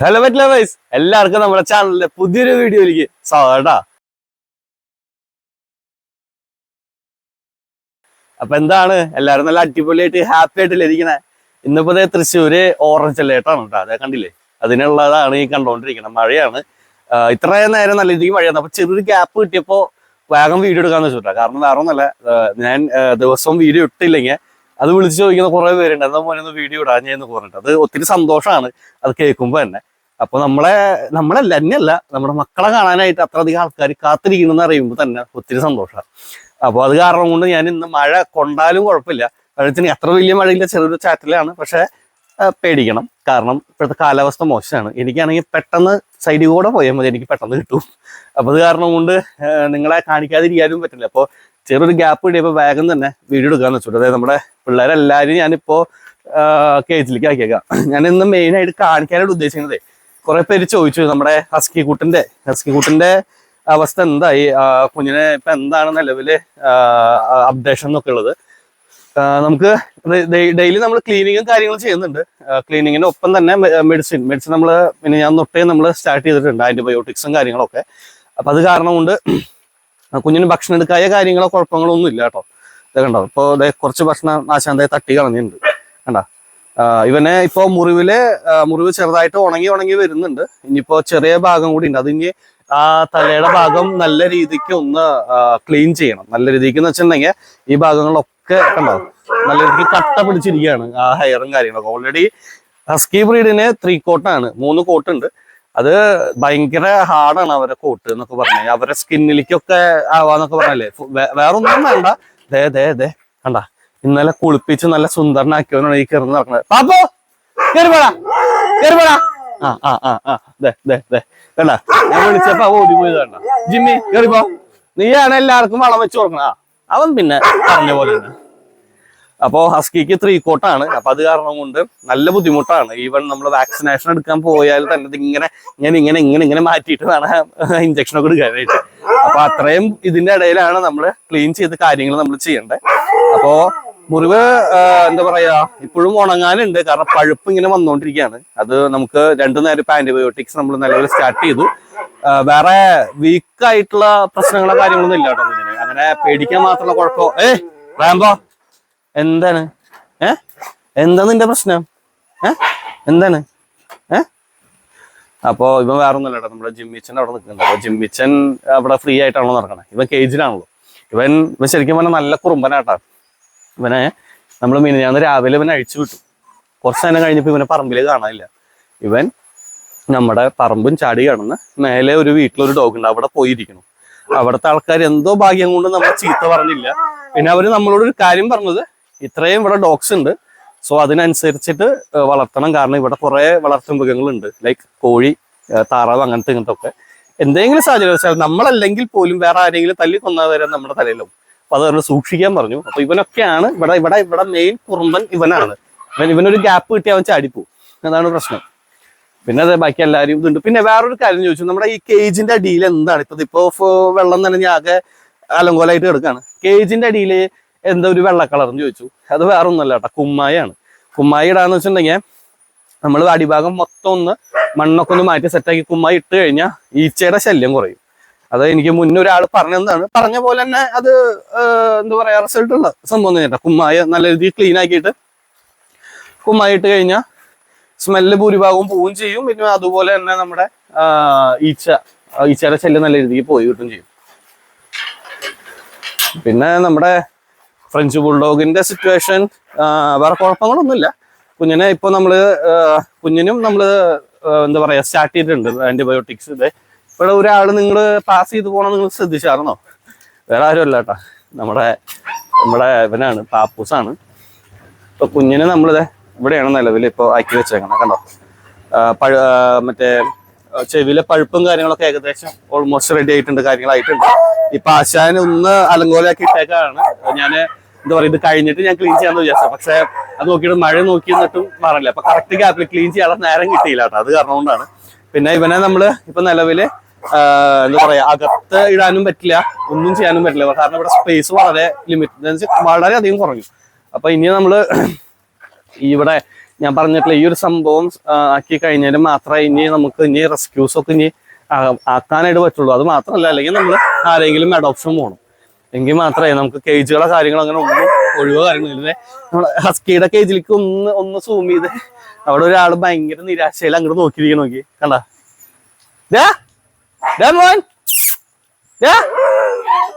Hello മറ്റ് lovers എല്ലാവർക്കും നമ്മുടെ ചാനലിലെ പുതിയൊരു വീഡിയോയിലേക്ക് സ്വാഗതം അപ്പൊ എന്താണ്? എല്ലാരും നല്ല അടിപൊളിയായിട്ട് ഹാപ്പി ആയിട്ടല്ലേ ഇരിക്കണേ? ഇന്നിപ്പോ തൃശ്ശൂര് ഓറഞ്ച് ലേട്ടാണ് കേട്ടോ അതെ കണ്ടില്ലേ? അതിനുള്ളതാണ് ഈ കണ്ടോണ്ടിരിക്കുന്നത് മഴയാണ്. ഇത്രയും നേരം നല്ല രീതിക്ക് മഴയാണ് അപ്പൊ ചെറിയൊരു ഗ്യാപ്പ് കിട്ടിയപ്പോ വേഗം വീഡിയോ എടുക്കാന്ന് വെച്ചിട്ടാ. കാരണം വേറെ ഒന്നല്ല ഞാൻ ദിവസവും വീഡിയോ ഇട്ടില്ലെങ്കിൽ അത് വിളിച്ചു ചോദിക്കുന്ന കുറെ പേരുണ്ട്. എന്താ ഒന്ന് വീഡിയോ ഇടാൻ ഞാൻ പറഞ്ഞിട്ട്. അത് ഒത്തിരി സന്തോഷമാണ്. അത് കേൾക്കുമ്പോ തന്നെ. അപ്പൊ നമ്മളെ നമ്മളല്ല തന്നെയല്ല നമ്മുടെ മക്കളെ കാണാനായിട്ട് അത്രയധികം ആൾക്കാർ കാത്തിരിക്കണമെന്ന് അറിയുമ്പോൾ തന്നെ ഒത്തിരി സന്തോഷമാണ്. അപ്പൊ അത് കാരണം കൊണ്ട് ഞാൻ ഇന്ന് മഴ കൊണ്ടാലും കുഴപ്പമില്ല. വെള്ളത്തിന് എത്ര വലിയ മഴയില്ല ചെറിയൊരു ചാറ്റലാണ്. പക്ഷെ പേടിക്കണം. കാരണം ഇപ്പോഴത്തെ കാലാവസ്ഥ മോശമാണ്. എനിക്കാണെങ്കിൽ പെട്ടെന്ന് സൈഡിൽ കൂടെ പോയാൽ മതി. എനിക്ക് പെട്ടെന്ന് കിട്ടും. അപ്പൊ അത് കാരണം കൊണ്ട് നിങ്ങളെ കാണിക്കാതിരിക്കാനും പറ്റില്ല. അപ്പോൾ ചെറിയൊരു ഗ്യാപ്പ് കിട്ടിയപ്പോൾ വേഗം തന്നെ വീഡിയോ എടുക്കാന്ന് വെച്ചു അതായത് നമ്മുടെ പിള്ളേരെല്ലാവരും ഞാനിപ്പോ കേജിലേക്ക് ആക്കിയേക്കാം. ഞാൻ ഇന്ന് മെയിൻ ആയിട്ട് കാണിക്കാനായിട്ട് ഉദ്ദേശിക്കുന്നത്. കുറെ പേര് ചോദിച്ചു നമ്മുടെ ഹസ്കി കൂട്ടിന്റെ ഹസ്കി കൂട്ടിന്റെ അവസ്ഥ എന്തായി? കുഞ്ഞിനെ ഇപ്പൊ എന്താണ് നിലവിൽ അപ്ഡേഷൻ എന്നൊക്കെ ഉള്ളത്? നമുക്ക് ഡെയിലി നമ്മൾ ക്ലീനിങ്ങും കാര്യങ്ങളും ചെയ്യുന്നുണ്ട്. ക്ലീനിങ്ങിന് ഒപ്പം തന്നെ മെഡിസിൻ മെഡിസിൻ നമ്മൾ പിന്നെ ഞാൻ തൊട്ടേ നമ്മൾ സ്റ്റാർട്ട് ചെയ്തിട്ടുണ്ട് ആന്റിബയോട്ടിക്സും കാര്യങ്ങളൊക്കെ. അപ്പൊ അത് കാരണം കൊണ്ട് കുഞ്ഞിന് ഭക്ഷണം എടുക്കായ കാര്യങ്ങളോ കുഴപ്പങ്ങളോ ഒന്നും ഇല്ല കേട്ടോ. കണ്ടോ? ഇപ്പോൾ കുറച്ച് ഭക്ഷണം ആശാന്തയെ തട്ടി കളഞ്ഞിട്ടുണ്ട്. കണ്ടോ? ഇവനെ ഇപ്പോ മുറിവിൽ മുറിവ് ചെറുതായിട്ട് ഉണങ്ങി ഉണങ്ങി വരുന്നുണ്ട്. ഇനിയിപ്പോ ചെറിയ ഭാഗം കൂടി ഉണ്ട്. അതിന് ആ തലയുടെ ഭാഗം നല്ല രീതിക്ക് ഒന്ന് ക്ലീൻ ചെയ്യണം. നല്ല രീതിക്ക് എന്ന് വെച്ചിട്ടുണ്ടെങ്കിൽ ഈ ഭാഗങ്ങളൊക്കെ കണ്ടോ? നല്ല രീതിക്ക് കട്ട പിടിച്ചിരിക്കുകയാണ് ആ ഹെയറും കാര്യങ്ങളൊക്കെ. ഓൾറെഡി ഹസ്കി ബ്രീഡിന് ത്രീ കോട്ടാണ് മൂന്ന് കോട്ടുണ്ട് അത് ഭയങ്കര ഹാർഡാണ് അവരെ കോട്ട് എന്നൊക്കെ പറഞ്ഞാൽ അവരെ സ്കിന്നിലേക്കൊക്കെ ആവാന്നൊക്കെ പറഞ്ഞല്ലേ? വേറൊന്നും വേണ്ട. ദേ ദേ ദേ കണ്ട. ഇന്നലെ കുളിപ്പിച്ച് നല്ല സുന്ദരനാക്കിയവനാണ് ഈ കിറന്ന് നടക്കുന്നത്. പാപ്പോ കയറിപ്പോടാ കയറിപ്പോടാ ആ ആ ആ ആ. ദേ ദേ ദേ. ഞാൻ വിളിച്ചപ്പോ ഓടി പോയത് കണ്ട. ജിമ്മി കേറിപ്പോ നീയാണ് എല്ലാവർക്കും വളം വെച്ച് കൊടുക്കണ അവൻ പിന്നെ പറഞ്ഞ പോലെ തന്നെ. അപ്പോ ഹസ്കിക്ക് ത്രീ കോട്ടാണ് അപ്പൊ അത് കാരണം കൊണ്ട് നല്ല ബുദ്ധിമുട്ടാണ്. ഈവൻ നമ്മൾ വാക്സിനേഷൻ എടുക്കാൻ പോയാൽ തന്നെ ഇങ്ങനെ ഞാൻ ഇങ്ങനെ ഇങ്ങനെ ഇങ്ങനെ മാറ്റിയിട്ട് വേണം ഇഞ്ചക്ഷൻ ഒക്കെ എടുക്കാനായിട്ട്. അപ്പൊ അത്രയും ഇതിന്റെ ഇടയിലാണ് നമ്മൾ ക്ലീൻ ചെയ്ത കാര്യങ്ങൾ നമ്മൾ ചെയ്യേണ്ടത് അപ്പോ മുറിവ് എന്താ പറയാ ഇപ്പോഴും ഉണങ്ങാനുണ്ട്. കാരണം പഴുപ്പ് ഇങ്ങനെ വന്നുകൊണ്ടിരിക്കുകയാണ് അത് നമുക്ക് രണ്ടു നേരം ആന്റിബയോട്ടിക്സ് നമ്മൾ നിലവിൽ സ്റ്റാർട്ട് ചെയ്തു. വേറെ വീക്ക് ആയിട്ടുള്ള പ്രശ്നങ്ങളോ കാര്യങ്ങളൊന്നും ഇല്ല കേട്ടോ അങ്ങനെ പേടിക്കാൻ മാത്രമുള്ള കുഴപ്പമോ ഏ റാംബോ. എന്താണ്? ഏ? എന്താ നിന്റെ പ്രശ്നം? ഏ? എന്താണ്? ഏ? അപ്പോ ഇവൻ വേറെ ഒന്നുമല്ല കേട്ടോ നമ്മുടെ ജിമ്മിച്ചൻ അവിടെ നിൽക്കുന്നുണ്ട്. അപ്പൊ ജിമ്മിച്ചൻ അവിടെ ഫ്രീ ആയിട്ടാണോ നടക്കണേ. ഇവൻ കേജിലാണല്ലോ ഇവൻ ഇവൻ ശരിക്കും പറഞ്ഞാൽ നല്ല കുറുമ്പനാട്ടാ. ഇവനെ നമ്മൾ മിനിഞ്ഞാന്ന് രാവിലെ ഇവനെ അഴിച്ചു വിട്ടു. കുറച്ച് നേരം കഴിഞ്ഞപ്പോൾ ഇവനെ പറമ്പിൽ കാണാനില്ല. ഇവൻ നമ്മുടെ പറമ്പും ചാടി കിടന്ന് മേലെ ഒരു വീട്ടിലൊരു ഡോഗ് ഉണ്ട് അവിടെ പോയിരിക്കണം അവിടുത്തെ ആൾക്കാർ എന്തോ ഭാഗ്യം കൊണ്ട് നമ്മളെ ചീത്ത പറഞ്ഞില്ല. പിന്നെ അവർ നമ്മളോട് ഒരു കാര്യം പറഞ്ഞത് ഇത്രയും ഇവിടെ ഡോഗ്സ് ഉണ്ട്. സോ അതിനനുസരിച്ചിട്ട് വളർത്തണം. കാരണം ഇവിടെ കുറേ വളർത്തു മൃഗങ്ങളുണ്ട്. ലൈക്ക് കോഴി താറാവ് അങ്ങനത്തെ ഇങ്ങനത്തെ ഒക്കെ എന്തെങ്കിലും സാഹചര്യം വെച്ചാൽ നമ്മളല്ലെങ്കിൽ പോലും വേറെ ആരെങ്കിലും തല്ലി കൊന്നാൽ വരെ നമ്മുടെ തലയിലും അപ്പൊ അത് അവരോട് സൂക്ഷിക്കാൻ പറഞ്ഞു. അപ്പൊ ഇവനൊക്കെയാണ് ഇവിടെ ഇവിടെ ഇവിടെ മെയിൻ കുറുമ്പൻ ഇവനാണ്. ഇവൻ ഇവനൊരു ഗ്യാപ്പ് കിട്ടി അവൻ ചാടിപ്പോവും. അതാണ് പ്രശ്നം. പിന്നെ അതെ ബാക്കി എല്ലാവരും ഇതുണ്ട്. പിന്നെ വേറൊരു കാര്യം ചോദിച്ചു. നമ്മുടെ ഈ കേജിന്റെ അടിയിൽ എന്താണ്? ഇപ്പൊ ഇപ്പൊ വെള്ളം നനഞ്ഞ് ആകെ അലങ്കോലായിട്ട് കിടക്കാണ്. കേജിന്റെ അടിയിൽ എന്താ ഒരു വെള്ള എന്ന് ചോദിച്ചു. അത് വേറെ ഒന്നല്ല കേട്ടോ കുമ്മായാണ്. കുമ്മായി ഇടാന്ന് വെച്ചിട്ടുണ്ടെങ്കിൽ നമ്മൾ അടിഭാഗം മൊത്തം ഒന്ന് മണ്ണൊക്കെ ഒന്ന് മാറ്റി സെറ്റാക്കി കുമ്മായി ഇട്ട് കഴിഞ്ഞാൽ ഈച്ചയുടെ ശല്യം കുറയും. അത് എനിക്ക് മുന്നേ ഒരാൾ പറഞ്ഞതാണ് പറഞ്ഞ പോലെ തന്നെ അത് എന്താ പറയാ റിസൾട്ട് ഉള്ള സംഭവം തന്നെ കുമ്മായ നല്ല രീതിയിൽ ക്ലീൻ ആക്കിയിട്ട് കുമ്മായി ഇട്ട് കഴിഞ്ഞാൽ സ്മെല്ല് ഭൂരിഭാഗവും പോവുകയും ചെയ്യും. പിന്നെ അതുപോലെ തന്നെ നമ്മുടെ ഈച്ച ഈച്ചയുടെ ശല്യം നല്ല രീതിക്ക് പോയി കിട്ടും ചെയ്യും. പിന്നെ നമ്മുടെ ഫ്രഞ്ച് ബുൾഡോഗിന്റെ സിറ്റുവേഷൻ വേറെ കുഴപ്പങ്ങളൊന്നുമില്ല. കുഞ്ഞിനെ ഇപ്പൊ നമ്മൾ കുഞ്ഞിനും നമ്മൾ എന്താ പറയാ സ്റ്റാർട്ട് ചെയ്തിട്ടുണ്ട് ആന്റിബയോട്ടിക്സ് ഇത്. ഇവിടെ ഒരാൾ നിങ്ങൾ പാസ് ചെയ്ത് പോകണം നിങ്ങൾ ശ്രദ്ധിച്ചായിരുന്നോ? വേറെ ആരും കേട്ടാ. നമ്മുടെ നമ്മുടെ ഇവനാണ് പാപ്പൂസാണ്. ഇപ്പൊ കുഞ്ഞിനെ നമ്മളിത് ഇവിടെയാണ് നിലവിൽ ഇപ്പോൾ ആക്കി വെച്ചേക്കണം കണ്ടോ? പഴ മറ്റേ ചെവിയിലെ പഴുപ്പും കാര്യങ്ങളൊക്കെ ഏകദേശം ഓൾമോസ്റ്റ് റെഡി ആയിട്ടുണ്ട് കാര്യങ്ങളായിട്ടുണ്ട്. ഇപ്പൊ ആശാൻ ഒന്ന് അലങ്കോലാക്കി ഇട്ടേക്കാണ്. ഞാൻ എന്താ പറയുക ഇത് കഴിഞ്ഞിട്ട് ഞാൻ ക്ലീൻ ചെയ്യാന്ന് വിചാരിച്ചു പക്ഷെ അത് നോക്കിയിട്ട് മഴ നോക്കി എന്നിട്ടും മാറില്ല. അപ്പൊ കറക്റ്റ് ഗ്യാപ്പിൽ ക്ലീൻ ചെയ്യാനുള്ള നേരം കിട്ടിയില്ല കേട്ടോ. അത് കാരണം കൊണ്ടാണ്. പിന്നെ ഇവനെ നമ്മൾ ഇപ്പൊ നിലവിൽ എന്താ പറയാ അകത്ത് ഇടാനും പറ്റില്ല ഒന്നും ചെയ്യാനും പറ്റില്ല. കാരണം ഇവിടെ സ്പേസ് വളരെ ലിമിറ്റ് വളരെ അധികം കുറഞ്ഞു. അപ്പൊ ഇനി നമ്മൾ ഇവിടെ ഞാൻ പറഞ്ഞിട്ടില്ല ഈ ഒരു സംഭവം ആക്കി കഴിഞ്ഞാൽ മാത്രമേ ഇനി നമുക്ക് ഇനി റെസ്ക്യൂസ് ഒക്കെ ഇനി ആക്കാനായിട്ട് പറ്റുള്ളൂ. അത് മാത്രമല്ല അല്ലെങ്കിൽ നമ്മൾ ആരെങ്കിലും അഡോപ്ഷൻ പോകണം എങ്കിൽ മാത്രമേ നമുക്ക് കേജുകളോ കാര്യങ്ങളോ അങ്ങനെ ഒന്നും ഒഴിവോ കാര്യങ്ങളില്ലേ നമ്മുടെ ഹസ്കിയുടെ കേജിലേക്ക് ഒന്ന് ഒന്ന് സൂം ചെയ്ത് അവിടെ ഒരാൾ ഭയങ്കര നിരാശയിൽ അങ്ങോട്ട് നോക്കിയിരിക്കും നോക്കി. കണ്ട? മോൻ.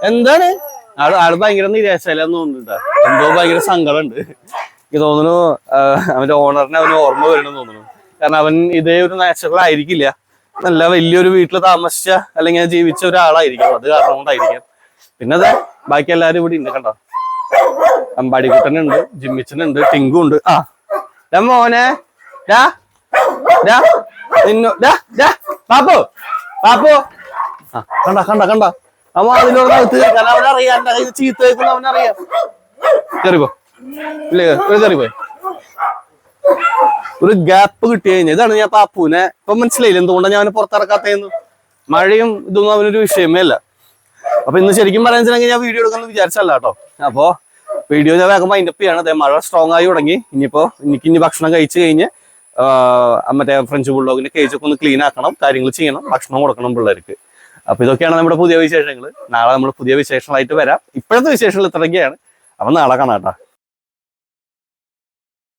എന്താണ്? ആൾ ആൾ ഭയങ്കര നിരാശയിലാന്ന് തോന്നുന്നുണ്ട് എന്തോ ഭയങ്കര സങ്കടമുണ്ട്. എനിക്ക് തോന്നുന്നു അവന്റെ ഓണറിനെ അവന് ഓർമ്മ വരണമെന്ന് തോന്നുന്നു. കാരണം അവൻ ഇതേ ഒരു നാച്ചുറൽ ആയിരിക്കില്ല. നല്ല വലിയൊരു വീട്ടിൽ താമസിച്ച അല്ലെങ്കിൽ ജീവിച്ച ഒരാളായിരിക്കും അത് കാരണം കൊണ്ടായിരിക്കാം പിന്നെ അതാ ബാക്കി എല്ലാരും ഇവിടെ ഉണ്ട് കണ്ടോ? അമ്പാടിക്കുട്ടനുണ്ട് ജിമ്മിച്ചനുണ്ട് ടിങ്കു ഉണ്ട് ആ മോനെ ഡാ ഡാ പാപ്പു പാപ്പു ആ കണ്ട കണ്ട കണ്ട? അവൻ അതിനോട് അകത്ത് അവനറിയാം എന്റെ കയ്യിൽ ചീത്ത അവനറിയാം. കയറിപ്പോ ഇല്ലേ ഒരു ഗ്യാപ്പ് കിട്ടി കഴിഞ്ഞാൽ ഇതാണ് ഞാൻ പാപ്പുവിനെ ഇപ്പൊ മനസ്സിലായില്ല എന്തുകൊണ്ടാണ് ഞാൻ പുറത്തിറക്കാത്തേന്ന് മഴയും ഇതൊന്നും അവനൊരു വിഷയമേ അല്ല. അപ്പൊ ഇന്ന് ശരിക്കും പറയാൻ ഞാൻ വീഡിയോ എടുക്കണം വിചാരിച്ചല്ല കേട്ടോ. അപ്പോ വീഡിയോ ഞാൻ വേഗം മൈൻഡപ്പ് ചെയ്യാണ്. അതേ മഴ സ്ട്രോങ് ആയി തുടങ്ങി. ഇനിയിപ്പോ എനിക്ക് ഇനി ഭക്ഷണം കഴിച്ചു കഴിഞ്ഞ് മറ്റേ ഫ്രഞ്ച് ബുൾഡോഗിന്റെ കേജ് ഒക്കെ ഒന്ന് ക്ലീൻ ആക്കണം കാര്യങ്ങൾ ചെയ്യണം ഭക്ഷണം കൊടുക്കണം പിള്ളേർക്ക്. അപ്പൊ ഇതൊക്കെയാണ് നമ്മുടെ പുതിയ വിശേഷങ്ങൾ നാളെ നമ്മൾ പുതിയ വിശേഷങ്ങളായിട്ട് വരാം. ഇപ്പോഴത്തെ വിശേഷങ്ങൾ ഇത്രയൊക്കെയാണ്. അപ്പൊ നാളെ കാണാം കേട്ടോ.